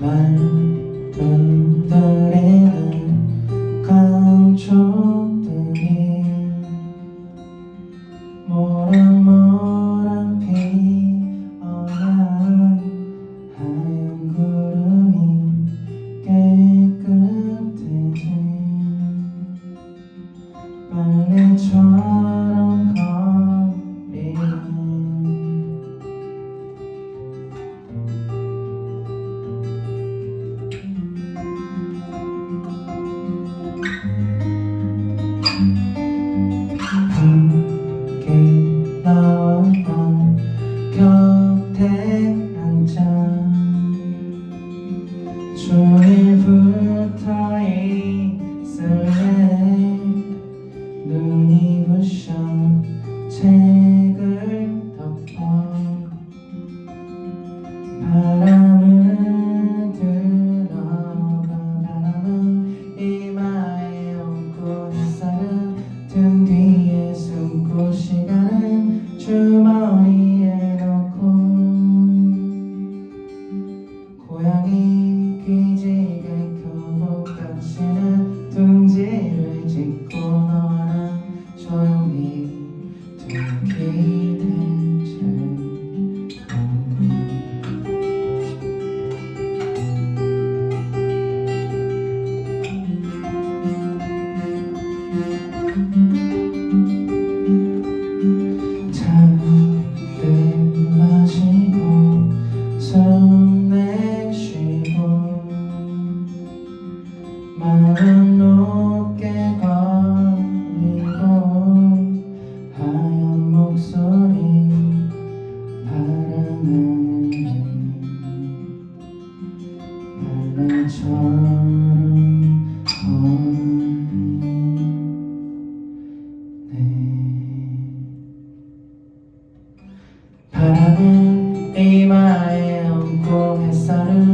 满。 둘기 된채 pensar